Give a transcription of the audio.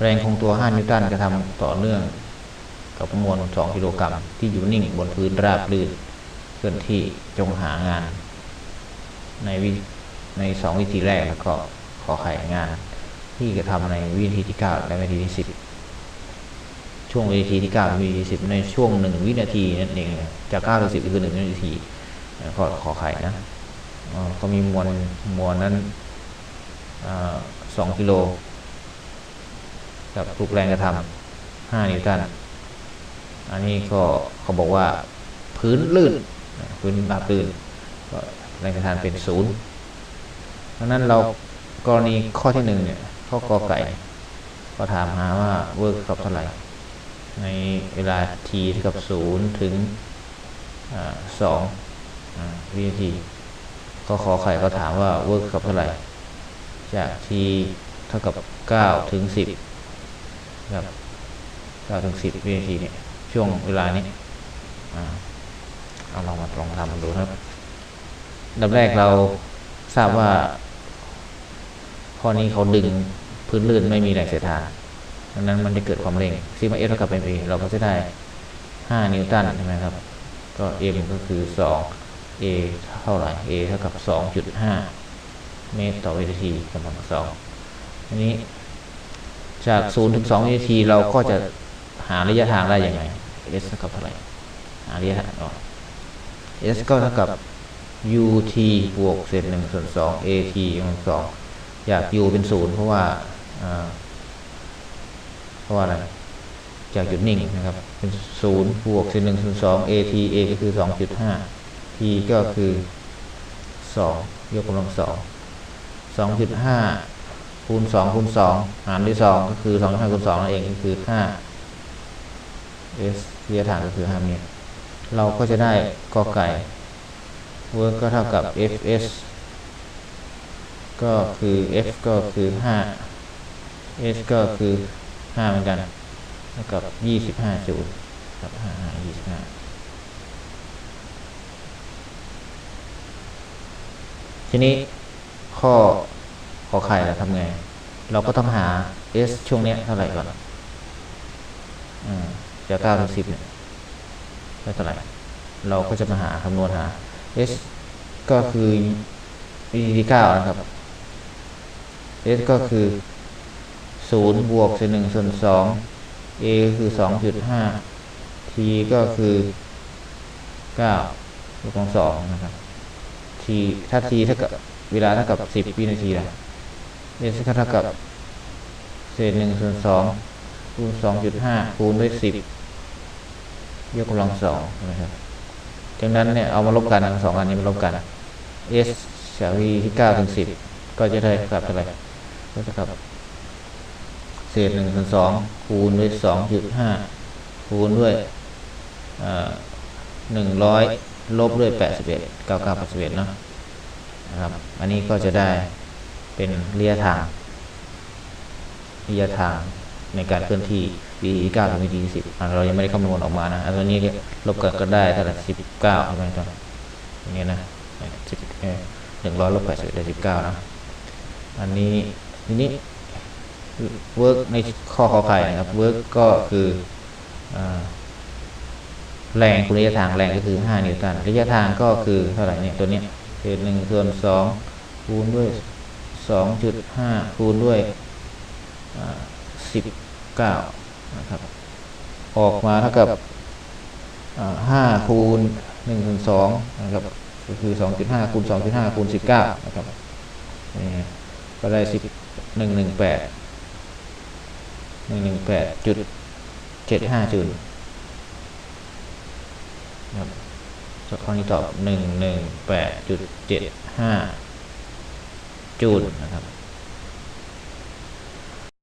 แรงคงตัว 5 นิวตันกระทำต่อเนื่อง กับมวล 2 กิโลกรัมที่อยู่นิ่งบนพื้นราบลื่นเคลื่อนที่จงหางาน ในวิในสองวิธีแรกแล้วก็ขอไขงาน ที่กระทำในวิธีที่ 9 และวิธีที่ 10 ช่วงวิธีที่9และวิธีที่ 10 ในช่วง 1 วินาทีนั่นเองจาก9ถึง10 คือ 1 วินาทีแล้วก็ขอไข่นะก็มีมวลมวลนั้นสองกิโล กับถูกแรงกระทำ5นิวตัน อันนี้ก็เขาบอกว่าพื้นลื่น พื้นราบลื่นก็แรงกระทำเป็นศูนย์ดังนั้นเรากรณีข้อที่หนึ่งเนี่ยข้อกอไก่ ก็ถามหาว่าเวิร์กกับเท่าไหร่ ในเวลา t เท่ากับศูนย์ถึงสองวินาทีก็ขอไข่ก็ถามว่าเวิร์กกับเท่าไหร่ จาก t เท่ากับเก้าถึงสิบ ครับเก้าถึงสิบวินาทีเนี่ยช่วงเวลานี้อ่าเอาลองมาลองทำดูนะครับอันดับแรกเราทราบว่า ข้อนี้เขาดึงพื้นลื่นไม่มีแรงเสียดทานดังนั้นมันจะเกิดความเร่งซิมาเอฟเท่ากับเป็นเอเราก็จะได้5นิวตันใช่ไหมครับ ก็ m ก็คือ2 a เท่าไหร่ a เท่ากับ2.5เมตรต่อวินาทีกำลังสองทีนี้ จาก0ถึง2วินาทีเราก็จะหาระยะทางได้ยังไง s เท่ากับเท่าไหร่หาระยะทางออก s ก็เท่ากับ ut บวกเศษ1ส่วน2 at กำลังสองอยาก u เป็นศูนย์เพราะว่าอ่าเพราะว่าอะไรจากจุดนิ่งนะครับเป็นศูนย์บวกเศษหนึ่งส่วนสอง at a ก็คือ2.5 t ก็คือ2ยกกำลังสอง2.5 คูณ2คูณ2หารด้วย2ก็คือ2.5คูณ2นั่นเองก็คือ5 s ระยะทางก็คือ5เมตร เราก็จะได้กอไก่ work ก็เท่ากับ fs ก็คือ f ก็คือ5 s ก็คือ5เหมือนกันเท่ากับ25จูลครับ5 25ทีนี้ข้อ อไข่เราทำไง เราก็ต้องหา s ช่วงเนี้ยเท่าไหร่ก่อนอืมจาก9ถึง10เนี่ยได้เท่าไหร่ เราก็จะมาหาคำนวณหา s ก็คือวิธีที่9นะครับ s ก็คือ0บวกเศษ1ส่วน2 a ก็คือ2.5 t ก็คือ9ยกกำลังสองนะครับ t ถ้า t เท่ากับเวลาเท่ากับ10วินาทีนะ s ก็เท่ากับ เศษ1ส่วน2คูณ2.5คูณด้วย10ยกกำลังสองนะครับจากนั้นเนี่ยเอามาลบกันทั้งสองอันนี้มาลบกัน s จากวีที่9ถึง10ก็จะได้กลับเท่าไหร่ก็จะกลับ เศษหนึ่งส่วนสองคูณด้วยสองจุดห้าคูณด้วยหนึ่งร้อยลบด้วยแปดสิบเอ็ดเก้าเก้าแปดสิบเอ็ดเนาะนะครับ อันนี้ก็จะได้ เป็นระยะทางระยะทางในการเคลื่อนที่วีเก้าถึงวีสิบเรายังไม่ได้คำนวณออกมานะอันนี้ลบกันก็ได้เท่าไหร่สิบเก้าใช่ไหมครับอย่างเงี้ยนะสิบหนึ่งร้อยลบแปดสิบได้สิบเก้านะอันนี้ทีนี้ work ในข้อขอไข่นะครับ work ก็คือแรงคูณระยะทางแรงก็คือ 5 นิวตันระยะทางก็คือเท่าไหร่เนี่ยตัวเนี้ยเศษหนึ่งส่วนสองคูณด้วย 2.5 คูณด้วย 19 นะครับ ออกมาเท่ากับอ่า5คูณ1ส่วน2นะครับ ก็คือ 2.5 คูณ 2.5 คูณ 19 นะครับนี่ก็ได้10 118หนึ่งหนึ่งแปดจุดเจ็ดห้าจูลครับข้อนี้ตอบหนึ่งหนึ่งแปด จูดนะครับ